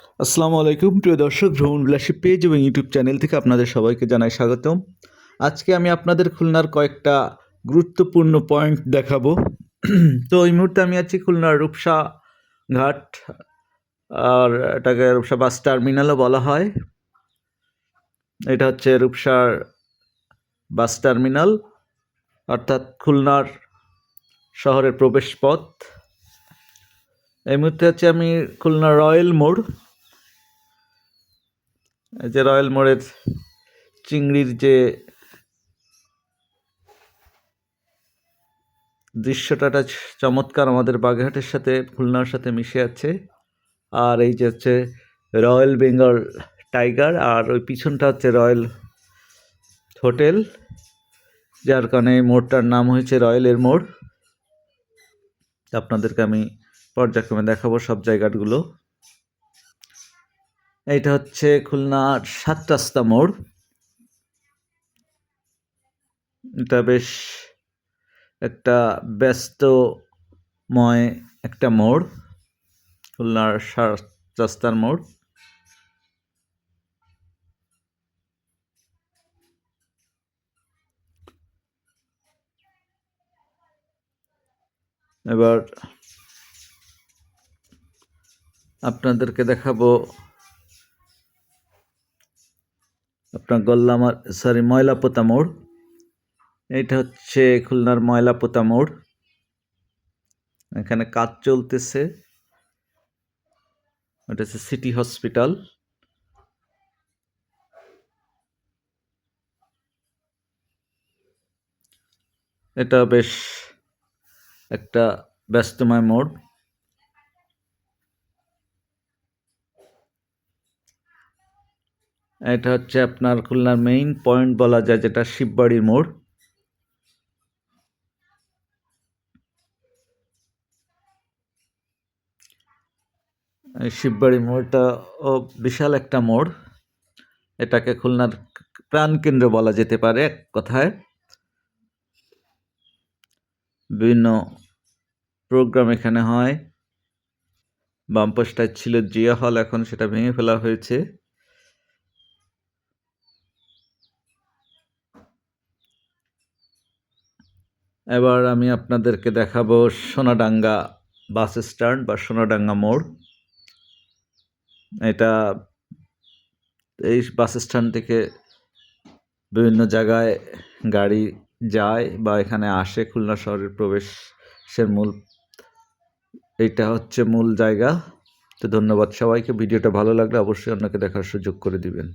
আসসালামু আলাইকুম, প্রিয় দর্শক, ভ্রমণ বিলাসী পেজ এবং ইউটিউব চ্যানেল থেকে আপনাদের সবাইকে জানাই স্বাগতম। আজকে আমি আপনাদের খুলনার কয়েকটা গুরুত্বপূর্ণ পয়েন্ট দেখাবো। তো এই মুহূর্তে আমি আছি খুলনার রূপসা ঘাট, আর এটাকে রূপসা বাস টার্মিনালও বলা হয়। এটা হচ্ছে রূপসার বাস টার্মিনাল, অর্থাৎ খুলনার শহরের প্রবেশ পথ এই মুহূর্তে হচ্ছে আমি খুলনা রয়্যাল মোড়। এই যে রয়্যাল মোড়ের চিংড়ির যে দৃশ্যটা চমৎকার আমাদের বাগেরহাটের সাথে, খুলনার সাথে মিশে আছে। আর এই যে হচ্ছে রয়্যাল বেঙ্গল টাইগার, আর ওই পিছনটা হচ্ছে রয়্যাল হোটেল, যার কারণে এই মোড়টার নাম হয়েছে রয়্যালের মোড়। আপনাদেরকে আমি পর্যায়ক্রমে দেখাবো সব জায়গাগুলো। এইটা হচ্ছে খুলনার সাত রাস্তা মোড়। এটা বেশ একটা ব্যস্তময় একটা মোড়, খুলনার সাত রাস্তার মোড়। এবার আপনাদেরকে দেখাবো। আপনার গল্লামার সরি ময়লাপোতা মোড়। এইটা হচ্ছে খুলনার ময়লাপোতা মোড়। এখানে কাজ চলতেছে। এটা হচ্ছে সিটি হসপিটাল। এটা বেশ একটা ব্যস্তময় মোড়। এটা হচ্ছে আপনার খুলনার মেইন পয়েন্ট বলা যায়, যেটা শিববাড়ির মোড়। শিববাড়ি মোড়টা ও বিশাল একটা মোড়। এটাকে খুলনার প্রাণকেন্দ্র বলা যেতে পারে এক কথায়। বিভিন্ন প্রোগ্রাম এখানে হয়। বামপোস্টায় ছিল জিয়া হল, এখন সেটা ভেঙে ফেলা হয়েছে। এবার আমি আপনাদেরকে দেখাবো সোনাডাঙ্গা বাস স্ট্যান্ড বা সোনাডাঙ্গা মোড়। এটা এই বাস স্ট্যান্ড থেকে বিভিন্ন জায়গায় গাড়ি যায় বা এখানে আসে খুলনা শহরের প্রবেশের মূল। এইটা হচ্ছে মূল জায়গা। তো ধন্যবাদ সবাইকে। ভিডিওটা ভালো লাগলে অবশ্যই অন্যকে দেখার সুযোগ করে দিবেন।